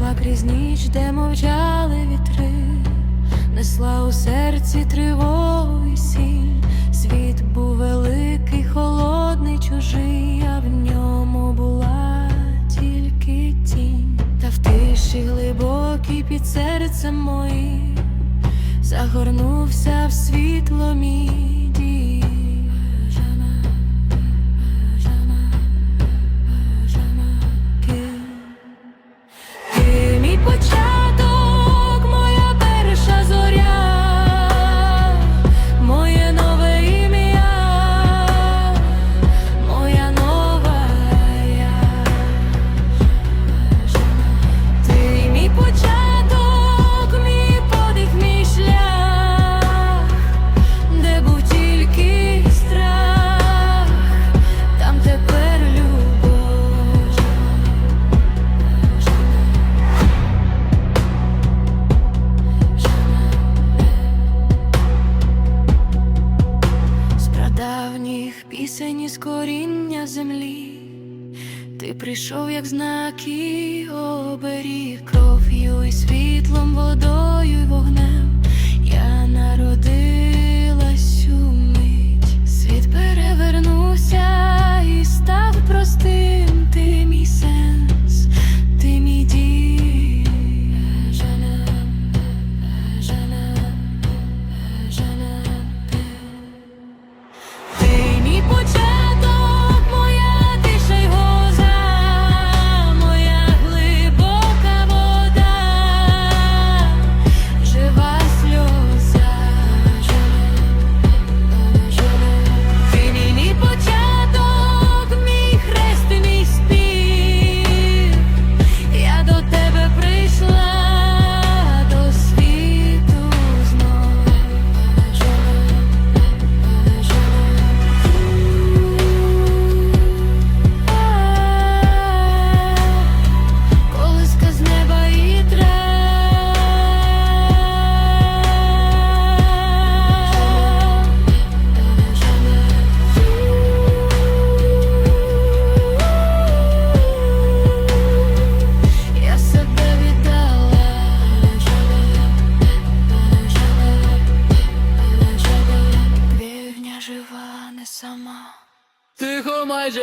Йшла крізь ніч, де мовчали вітри, несла у серці тривогу і сіль. Світ був великий, холодний, чужий, а в ньому була тільки тінь, та в тиші глибокій під серцем моїм загорнувся в світло міді. Коріння землі. Ти прийшов, як знаки оберіг ne sama Ty chomaj,